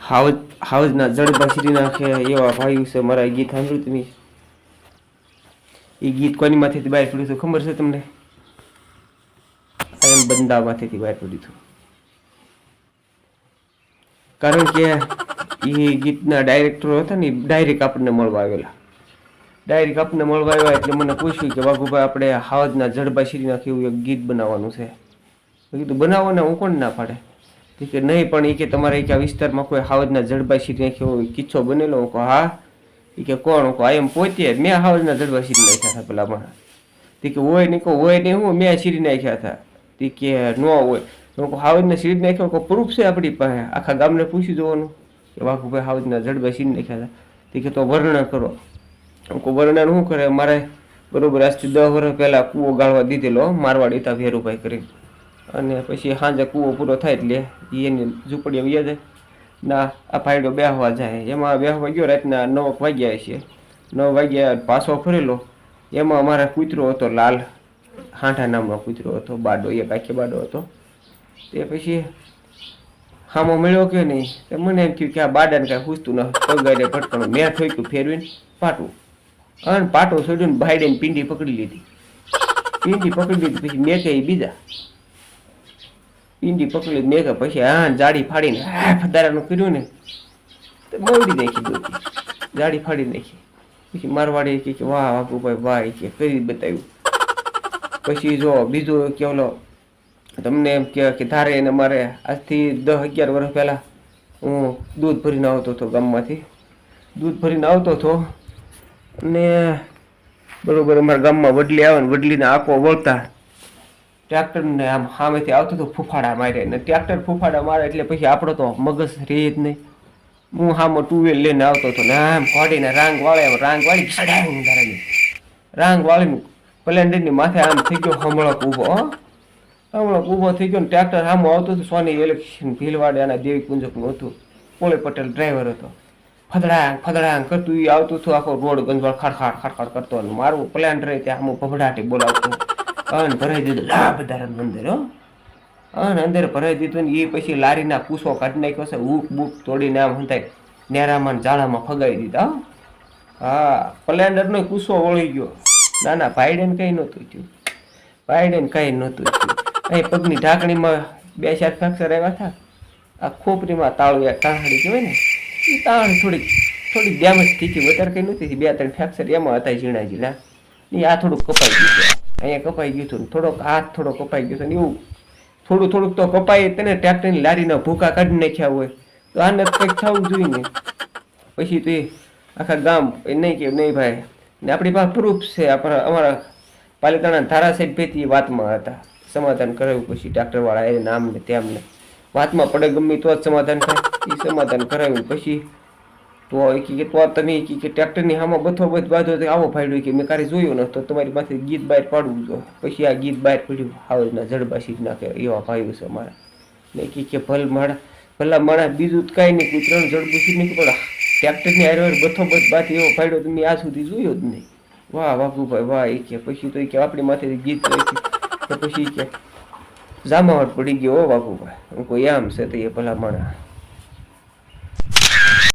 હાવજ હાવજના જડબા શ્રી નાખે એવા ભાઈ છે મારા ગીત સાંભળ્યું તમે? એ ગીત કોની માથેથી બહાર પડ્યું હતું ખબર છે તમને? આયન બંદા માથેથી બહાર પડ્યું હતું. કારણ કે એ ગીતના ડાયરેક્ટરો હતા ને ડાયરેક્ટ આપણને મળવા આવેલા. ડાયરેક્ટ આપણને મળવા આવ્યા એટલે મને પૂછ્યું કે, વાઘુભાઈ, આપણે હાવજના જડબા શ્રી નાખે એવું એક ગીત બનાવવાનું છે. કીધું બનાવો હું કોણ ના પાડે? કે નહીં, પણ એ કે તમારે કે આ વિસ્તારમાં કોઈ હાવજના જડબા નાખ્યો હોય કિસ્સો બનેલો. હું કહું, હા. એ કે, કોણ? હું આ એમ પોતે મેં હાવજના જડબા શ્રી નાખ્યા હતા પેલા મારા તે કે, હોય નહીં. કહું, હોય નહીં. હું મેં શ્રી નાખ્યા હતા. તે કે, ન હોય. હું કહું, હાવજને શ્રી નાખ્યો? કોઈ પ્રૂફ છે આપણી પાસે. આખા ગામને પૂછી જોવાનું. કે વાઘુભાઈ હાવજના જડબા શ્રી નાખ્યા હતા. તે કે, તો વર્ણન કરો. હું કહું, વર્ણન શું કરે? મારે બરોબર આજથી દસ વર્ષ પહેલાં કૂવો ગાળવા દીધેલો, મારવાડી હતા ભેરુભાઈ કરી અને પછી સાંજે કૂવો પૂરો થાય એટલે એની ઝૂંપડી આવી જાય. ના આ ભાઈડો બેહવા જાય. એમાં બેહવા ગયો રાતના નવ વાગ્યા છે. નવ વાગ્યા પાછો ફરેલો. એમાં અમારા કૂતરો હતો લાલ. હાંઠા નામનો કૂતરો હતો. બાડો, એક આખી બાડો હતો. તે પછી હામો મળ્યો કે નહીં? તો મને એમ થયું કે આ બાડાને કાંઈ પૂછતું ન પગાડે ભટકણું, મેં ઠોક્યું ફેરવીને પાટું. અને પાટો છોડ્યું ને ભાઈડે પીંડી પકડી લીધી. પીંડી પકડી લીધી, પછી મેં કહી બીજા. પીંડી પકડી મેં કે પછી હા જાડી ફાડીને હા ફદારાનું કર્યું ને. તો મવડી નાખી દોતી જાડી ફાડી નાખી. પછી મારવાડી કે, વાહ, વાઘુભાઈ, વાહ કે કરી બતાવ્યું. પછી જો બીજું કે ઓલો, તમને એમ કે કે, ધારે એને મારે આજથી દસ અગિયાર વર્ષ પહેલાં હું દૂધ ભરીને આવતો હતો ગામમાંથી. દૂધ ભરીને આવતો હતો અને બરોબર અમારા ગામમાં વડલી આવે ને વડલીને આંખો વળતા ટ્રેક્ટરને આમ સામેથી આવતો હતો, ફૂફાડા મારે. ને ટ્રેક્ટર ફૂફાડા મારે એટલે પછી આપણો તો મગજ રહે જ નહીં. હું સામો ટુ વ્હીલ લઈને આવતો હતો ને આમ કાઢીને રાંગ વાળે રાંગ વાળી ઉતારેલી રાંગ વાળીને પ્લેન્ડરની માથે આમ થઈ ગયો હમળક ઊભો હમળક ઊભો થઈ ગયો ને ટ્રેક્ટર સામું આવતું હતું, સોની ઇલેક્શન ભીલવાડે અને દેવી કુંજકનું હતું. પોળી પટેલ ડ્રાઈવર હતો. ફદડાંગ ફદડાંગ કરતું એ આવતું હતું, આખો રોડ ગંજવાળ ખાડખાડ ખાડ ખાડ કરતો અને મારું પ્લેન રહે ત્યાં હું ભભડાટી બોલાવતું. અને ભરાઈ દીધું લા બધા અંદર, હો. અન અંદર ભરાઈ દીધું ને એ પછી લારીના પૂછો કાઢી નાખ્યો છે. હૂક બૂક તોડીને આમ હંતાય નેરામાં ને જાળામાં ફગાવી દીધા, હો. હા, પ્લેન્ડરનો પૂછો વળી ગયો. ના ના, ભાઈડેન કંઈ નહોતું થયું. ભાઈડેન કંઈ નહોતું થયું. અહીં પગની ઢાંકણીમાં બે ચાર ફ્રેક્ચર આવ્યા હતા. આ ખોપરીમાં તાળું તાહડી કહેવાય ને એ તાણ થોડીક થોડીક ડેમેજ થઈ ગઈ. વધારે કંઈ નહોતી બે ત્રણ ફ્રેક્ચર એમાં હતા ઝીણા ઝીણા. એ આ થોડુંક કપાઈ ગયું અહીંયા કપાઈ ગયું હતું. થોડોક હાથ થોડો કપાઈ ગયો છે ને એવું. થોડું થોડુંક તો કપાય તેને ટ્રેક્ટરની લારીના ભૂકા કાઢી નાખ્યા હોય. તો આને કંઈક થવું જોઈએ પછી તો એ આખા ગામ નહીં કે નહીં ભાઈ. ને આપણી પાસે પ્રૂફ છે. આપણા અમારા પાલિકાના ધારાસાહેબ ભેતી એ વાતમાં હતા. સમાધાન કરાવ્યું પછી ટ્રેક્ટરવાળા એ નામ ને તેમ વાતમાં પડે ગમે તો જ સમાધાન થાય. એ સમાધાન કરાવ્યું પછી તો એ કે તો તમે કે ટ્રેક્ટરની સામે બથો બધ બાંધો તો આવો ભાઈડો કે મેં કારે જોયું ન તો તમારી પાસે ગીત બહાર પાડવું જો પછી આ ગીત બહાર પડ્યું, હાવજના જડબાસી સીધ નાખે એવા ભાઈઓ છે મારા. ને કે કે ભલ માળા ભલા માણસ બીજું જ કાંઈ નહીં કૂતરાનું જડબું નહીં પણ ટ્રેક્ટરની બથો બધ બાત એવો ભાઈડો તમે આ સુધી જોયો જ નહીં. વાહ વાઘુભાઈ વાહ એ કે પછી તો એ કે આપણી માથે ગીત તો પછી કે જામાવટ પડી ગયો વાઘુભાઈ હું કોઈ આમ છે તો એ ભલા માણસ